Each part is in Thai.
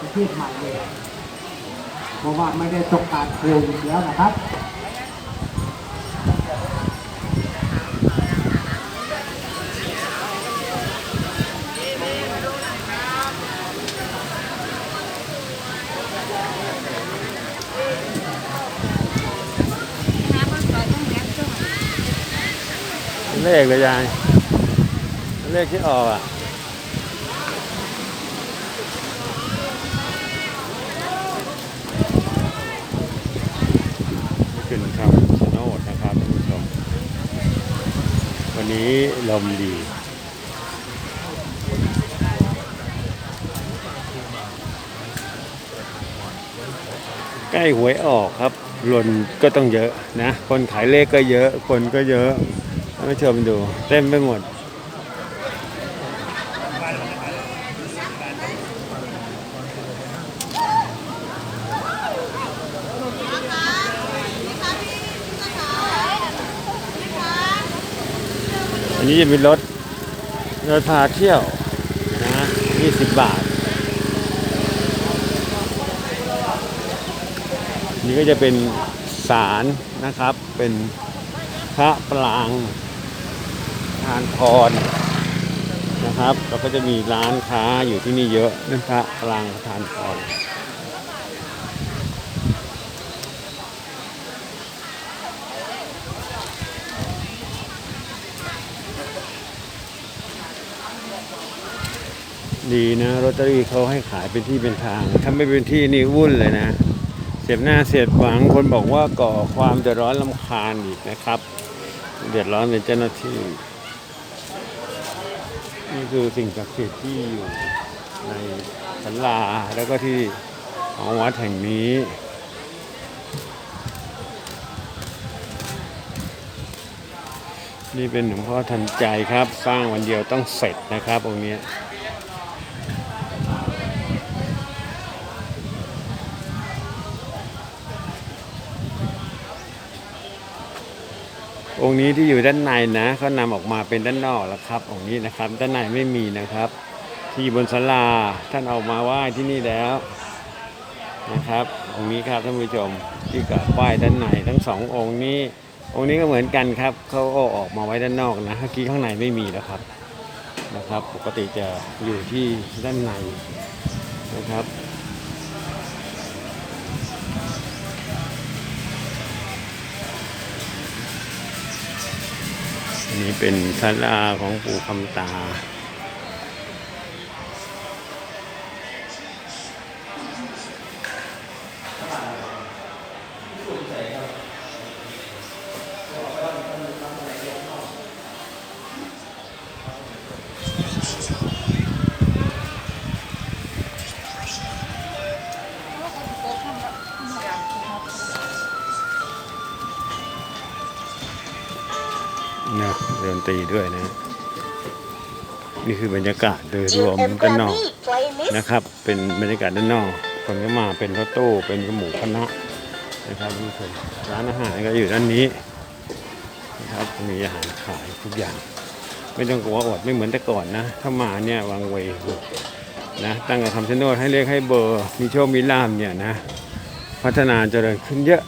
ประเทศใหม่เลยเพราะว่าไม่ได้ตกการโควิดแล้วนะครับเลขเลยยาย เลขที่ออกอะ นี่คือคำชะโนดนะครับท่านผู้ชม วันนี้ลมดี ใกล้หวยออกครับลนก็ต้องเยอะนะ คนขายเลขก็เยอะ คนก็เยอะท่านผู้ชมดู เต็มไปหมด อันนี้จะเป็นรถรถพาเที่ยวนะ20บาท นี่ก็จะเป็นศาลนะครับ เป็นพระปรางทานพรนะครับแล้วก็จะมีร้านค้าอยู่ที่นี่เยอะนั่นพระปรางทานพร ดีนะรถตอรี่เขาให้ขายเป็นที่เป็นทาง ถ้าไม่เป็นที่นี่วุ่นเลยนะ เสียบหน้าเสียบหวังคนบอกว่าก่อความเดือดร้อนลำคาญอีกนะครับ เดือดร้อนเป็นเจ้าหน้าที่ นี่คือสิ่งศักดิ์สิทธิ์ที่อยู่ในสันลาแล้วก็ที่ของวัดแห่งนี้นี่เป็นหลวงพ่อทันใจครับ สร้างวันเดียวต้องเสร็จนะครับองค์เนี้ องค์นี้ที่อยู่ด้านในนะเขานำออกมาเป็นด้านนอกแล้วครับ องค์นี้นะครับ ด้านในไม่มีนะครับ ที่บนศาลาท่านเอามาไหว้ที่นี่แล้วนะครับ องค์นี้ครับท่านผู้ชมที่กราบไหว้ด้านในทั้งสององค์นี้ องค์นี้ก็เหมือนกันครับเขาเอาออกมาไว้ด้านนอกนะเมื่อกี้ข้างในไม่มีแล้วครับนะครับ ปกติจะอยู่ที่ด้านในนะครับ นี้เป็นศาลาของปู่คำตา นะเดินตรีด้วยนะ นี่คือบรรยากาศโดยรวมด้านนอกนะครับ เป็นบรรยากาศด้านนอกคนก็มาเป็นรถตู้เป็นกระหมูคณะนะครับทุกคนร้านอาหารก็อยู่ด้านนี้นะครับมีอาหารขายทุกอย่าง ไม่ต้องกลัวอดไม่เหมือนแต่ก่อนนะ ถ้ามาเนี่ยวางเวนะตั้งแต่คำชะโนดให้เลขให้เบอร์มีโชคมีลาภเนี่ยนะ พัฒนาเจริญขึ้นเยอะ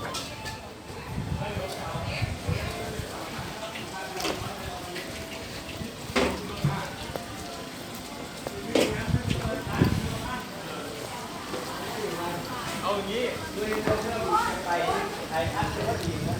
นะ